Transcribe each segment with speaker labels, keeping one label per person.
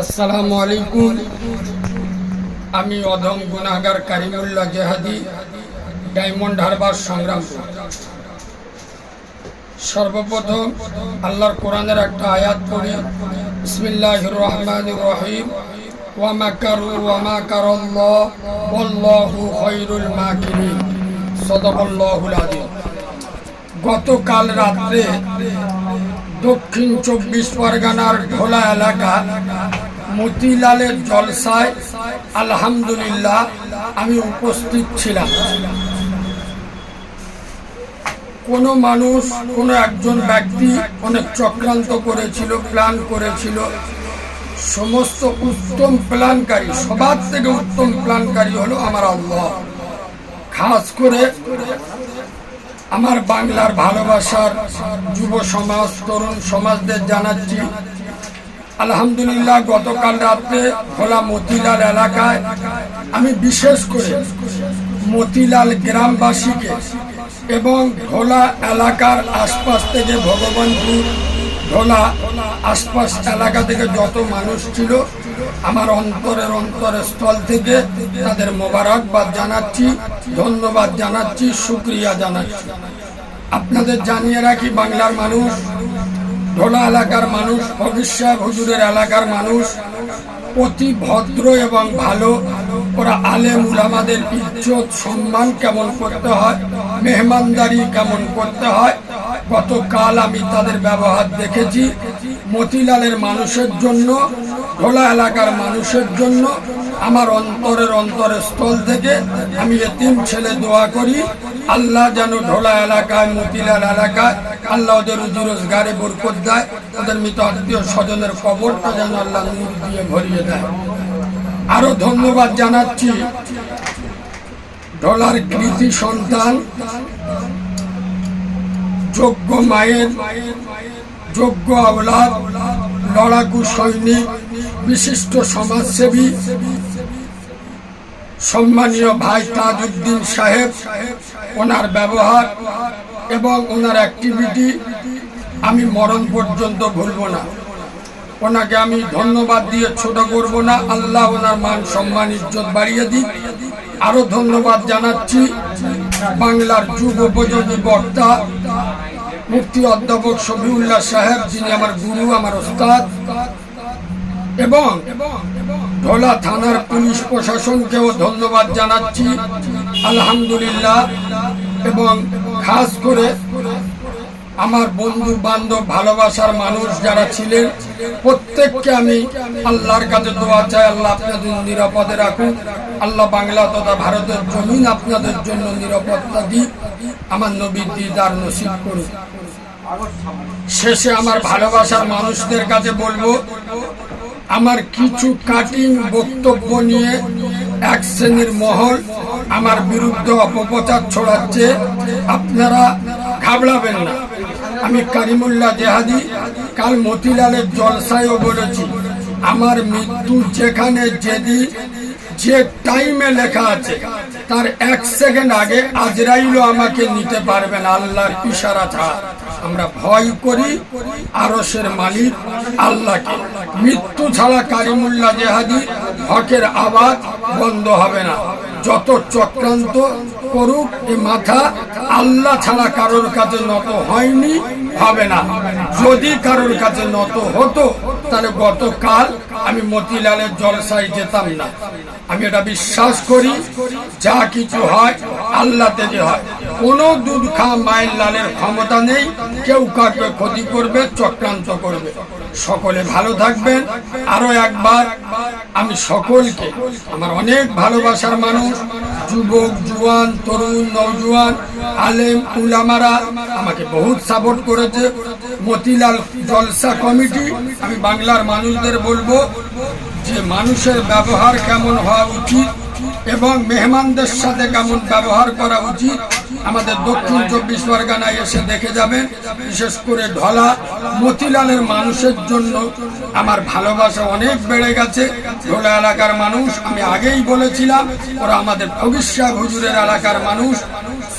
Speaker 1: আসসালামু আলাইকুম। আমি অধম গুনাহগার কারিমুল্লাহ জেহাদি, ডায়মন্ড হারবার সংগ্রামপুর সর্বপ্রথম আল্লাহর কোরআনের একটা আয়াত পড়ি, বিসমিল্লাহির রহমানির রহিম, ওয়া মাকারু ওয়া মাকারাল্লাহ ওয়াল্লাহু খায়রুল মাকিরিন। সাদাকাল্লাহুল আযীম। গতকাল রাত্রে দক্ষিণ চব্বিশ পরগনার ঢোলা এলাকা মতিলালের জলসায়, আলহামদুলিল্লাহ, আমি উপস্থিত ছিলাম। কোনো মানুষ, কোনো একজন ব্যক্তি অনেক চক্রান্ত করেছিল, প্ল্যান করেছিল। সমস্ত উত্তম প্ল্যানকারী, সবার থেকে উত্তম প্ল্যানকারী হলো আমার আল্লাহ। খাস করে আমার বাংলার ভালোবাসার যুব সমাজ, তরুণ সমাজদের জানাচ্ছি। আলহামদুলিল্লাহ, গতকাল রাত্রে ভোলা মতিলাল এলাকায় আমি বিশেষ করে মতিলাল গ্রামবাসীকে এবং ভোলা এলাকার আশপাশ থেকে ভগবানপুর ভোলা আশপাশ এলাকা থেকে যত মানুষ ছিল, আমার অন্তরের অন্তরের স্থল থেকে তাদের মোবারকবাদ জানাচ্ছি, ধন্যবাদ জানাচ্ছি, শুক্রিয়া জানাচ্ছি। আপনাদের জানিয়ে রাখি, বাংলার মানুষ ঢোলা এলাকার মানুষ, ভবিষ্যৎ হুজুরের এলাকার মানুষ, অতি ভদ্র এবং ভালো। ওরা আলেম উলামাদের ইজ্জত, সম্মান কেমন করতে হয়, মেহমানদারি কেমন করতে হয়? গতকাল আমি তাদের ব্যবহার দেখেছি। মতিলালের মানুষের জন্য, ঢোলা এলাকার মানুষের জন্য, আমার অন্তরের অন্তরের স্থল থেকে আমি এতিম ছেলে দোয়া করি। আল্লাহ যেন ঢোলা এলাকায়, মতিলাল এলাকায় আল্লাহ ওদের রুজি রোজগারে বরকত দেয়, ওদের মৃত আত্মীয় স্বজনের কবরটা যেন আল্লাহ নূর দিয়ে ভরিয়ে দেয়। আরও ধন্যবাদ জানাচ্ছি ডলার কৃতি সন্তান, যোগ্য মায়ের, যোগ্য আওলাদ, লড়াকু সৈনিক, বিশিষ্ট সমাজসেবী, সম্মানীয় ভাই তাজউদ্দিন সাহেব, ওনার ব্যবহার এবং ওনার অ্যাক্টিভিটি আমি মরণ পর্যন্ত ভুলব না। ওনাকে আমি ধন্যবাদ দিয়ে ছোট করব না। আল্লাহ ওনার মান, সম্মান, ইজ্জত বাড়িয়ে দিক। আরও ধন্যবাদ জানাচ্ছি বাংলার যুব উপযোগী বক্তা, মুফতি অধ্যাপক শফিউল্লাহ সাহেব, যিনি আমার গুরু, আমার ওস্তাদ, এবং ঢোলা থানার পুলিশ প্রশাসনকেও ধন্যবাদ জানাচ্ছি। আলহামদুলিল্লাহ, এবং খাস করে আমার বন্ধু বান্ধব ভালোবাসার মানুষ যারা ছিলেন, প্রত্যেককে আমি আল্লাহর কাছে দোয়া চাই, আল্লাহ আপনাদের নিরাপদে রাখুন। আল্লাহ বাংলা তথা ভারতের জমিন আপনাদের জন্য নিরাপত্তা দিক, আমার নবীর দিদার নসিব করুন। শেষে আমার ভালোবাসার মানুষদের কাছে বলব, আমার কিছু কাটিং বক্তব্য নিয়ে এক শ্রেণির মহল আমার বিরুদ্ধে অপপ্রচার ছড়াচ্ছে, আপনারা ঘাবড়াবেন না। আমি কারিমুল্লাহ জেহাদি, কাল মতিলালের জলসায়ও বলেছি, আমার মৃত্যু যেখানে যেদিন, যে টাইমে লেখা আছে, তার এক সেকেন্ড আগে আজরাইলও আমাকে নিতে পারবেন আল্লাহর ইশারা ছাড়া। আমরা ভয় করি আরসের মালিক আল্লাহকে। মৃত্যু ছাড়া কারিমুল্লাহ জেহাদি হকের আওয়াজ বন্ধ হবে না। যত চক্রান্ত করুক, এ মাথা আল্লাহ ছাড়া কারোর কাছে নত হয়নি, হবে না। যদি কারোর কাছে নত হতো, তাহলে গতকাল আমি মতিলালের জলসায় যেতাম না। আমি এটা বিশ্বাস করি, যা কিছু হয় আল্লাহ থেকে হয়। কোন দুধ খা মায়ের লালের ক্ষমতা নেই। কেউ কাউকে ক্ষতি করবে, চক্রান্ত করবে। সকলে ভালো থাকবেন। আরও একবার, আমি সকলকে, আমার অনেক ভালোবাসার মানুষ, যুবক, জুয়ান, তরুণ নৌজুয়ান আলেম, উলামারা, আমাকে বহুত সাপোর্ট করেছে। মতিলাল জলসা কমিটি, আমি বাংলার মানুষদের বলব, যে মানুষের ব্যবহার কেমন হওয়া উচিত এবং মেহমানদের সাথে কেমন ব্যবহার করা উচিত, আমাদের দক্ষিণ চব্বিশ পরগনায় এসে দেখে যাবেন। বিশেষ করে ঢলা মতিলালের মানুষের জন্য আমার ভালোবাসা অনেক বেড়ে গেছে। ঢোলা এলাকার মানুষ, আমি আগেই বলেছিলাম, ওরা আমাদের ভবিষ্যৎ হুজুরের এলাকার মানুষ।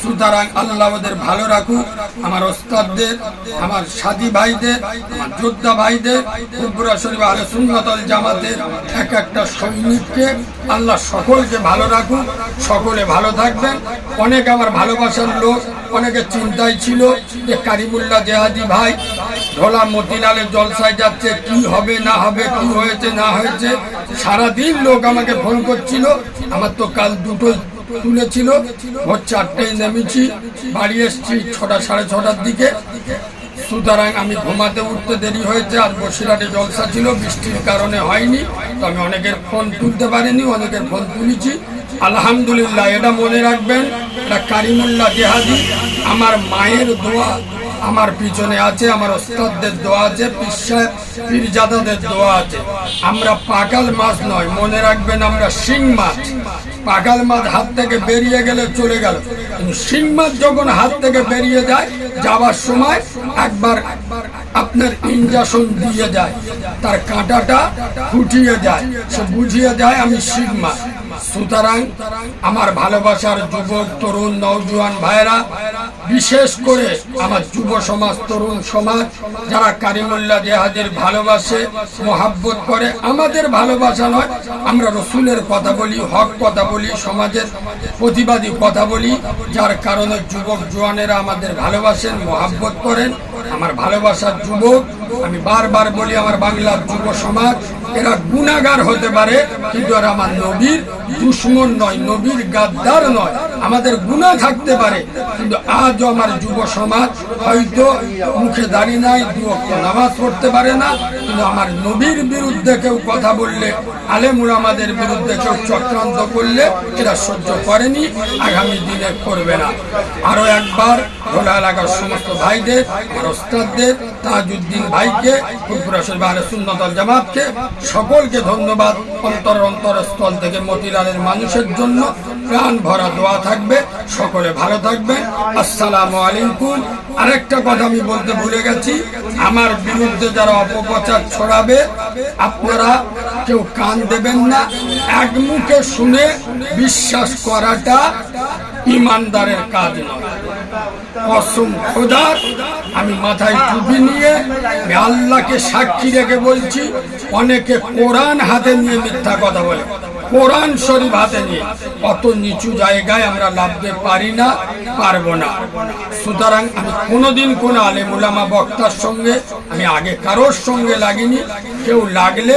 Speaker 1: সুতরাং আল্লাহ ওদের ভালো রাখুক। আমার ওস্তাদদের, আমার সাথী ভাইদের, আমার যোদ্ধা ভাইদের ত্রিপুরা শরীফ আলে সুন্নতল জামাতের এক একটা সৈনিককে আল্লাহ সকলকে ভালো রাখুক, সকলে ভালো থাকবেন। অনেক আমার ভালোবাসার লোক অনেকে চিন্তায় ছিল যে কারিমুল্লাহ জেহাদি ভাই ঢোলা মতিলালে জলসায় যাচ্ছে, কি হবে, না হবে, কি হয়েছে, না হয়েছে। সারাদিন লোক আমাকে ফোন করছিল। আমার তো কাল দুটোই তুলেছিল। ভোর চারটেয় নেমেছি, বাড়ি এসছি ছটা সাড়ে ছটার দিকে। সুতরাং আমি ঘুমাতে উঠতে দেরি হয়েছে, আর বসিরহাটে জলসা ছিল, বৃষ্টির কারণে হয়নি। তো আমি অনেকের ফোন তুলতে পারিনি, অনেকের ফোন তুলেছি। আলহামদুলিল্লাহ, এটা মনে রাখবেন, এটা কারিমুল্লাহ জেহাদি। আমার মায়ের দোয়া আমার পিছনে আছে, আমার ওস্তাদদের দোয়া আছে পীরজাদাদের দোয়া আছে। আমরা পাকাল মাছ নয়, মনে রাখবেন আমরা শিং মাছ। পাকাল মাছ হাত থেকে বেরিয়ে গেলে চলে গেল। শিং মাছ যখন হাত থেকে বেরিয়ে যায়, যাওয়ার সময় একবার আপনার ইঞ্জেকশন দিয়ে যায়। তার কাঁটাটা ফুটিয়ে যায়। সে বুঝিয়ে যায় আমি শিং মাছ। সুতরাং আমার ভালোবাসার যুবক, তরুণ, নওজোয়ান ভাইরা বিশেষ করে আমার যুব সমাজ, তরুণ সমাজ, যারা কারিমুল্লাহ জেহাদের ভালোবাসে, মোহাব্বত করে। আমাদের ভালোবাসা নয়, আমরা রসুলের কথা বলি, হক কথা বলি, সমাজের প্রতিবাদী কথা বলি। যার কারণে যুবক, জোয়ানেরা আমাদের ভালোবাসেন, মোহাব্বত করেন। আমার ভালোবাসার যুবক, আমি বারবার বলি আমার বাংলার যুব সমাজ, এরা গুণাগার হতে পারে, কিন্তু আমার নবীর দুশ্মন নয়, নবীর গাদ্দার নয়। আমাদের গুণা থাকতে পারে। কিন্তু আজও আমার যুব সমাজ হয়তো মুখে দাঁড়িয়ে নাই অক্ত নামাজ পড়তে পারে না। কিন্তু আমার নবীর বিরুদ্ধে কেউ কথা বললে আলেমুর আমাদের বিরুদ্ধে কেউ চক্রান্ত করলে এরা সহ্য করেনি, আগামী দিনে করবে না। আরও একবার ভোলা এলাকার সমস্ত ভাইদের আর ওস্তাদদের তাজউদ্দিন ভাইকে ফুরফুরা শরীফ আলে সুন্নতল জামাতকে, সকলকে ধন্যবাদ। অন্তর অন্তরস্থল থেকে মতিলালের মানুষের জন্য প্রাণ ভরা দোয়া থাকবে। সকলে ভালো থাকবেন। আসসালামু আলাইকুম। আরেকটা কথা আমি বলতে ভুলে গেছি। আমার বিরুদ্ধে যারা অপপ্রচার ছড়াবে, আপনারা কেউ কান দেবেন না। এক মুখে শুনে বিশ্বাস করাটা ইমানদারের কাজ নয়। কসম খোদার আমি মাথায় টুপি নিয়ে আল্লাহকে সাক্ষী রেখে বলছি, অনেকে কোরআন হাতে নিয়ে মিথ্যা কথা বলে। কোরআন শরীফ হাতে নিয়ে। অত নিচু জায়গায় আমরা লাভতে পারি না। পারব না। সুতরাং আমি কোনোদিন কোন আলেম উলামা বক্তার সঙ্গে, আমি আগে কারোর সঙ্গে লাগিনি, কেউ লাগলে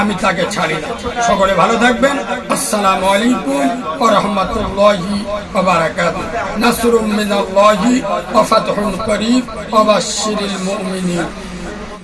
Speaker 1: আমি তাকে ছাড়ি না। সকলে ভালো থাকবেন। আসসালামু আলাইকুম ও রহমতুল্লাহি ওবারাকাত নাসরুম মিনাল্লাহি ওয়া ফাতহুন করিব ওয়া বাশশিরিল মুমিনিন।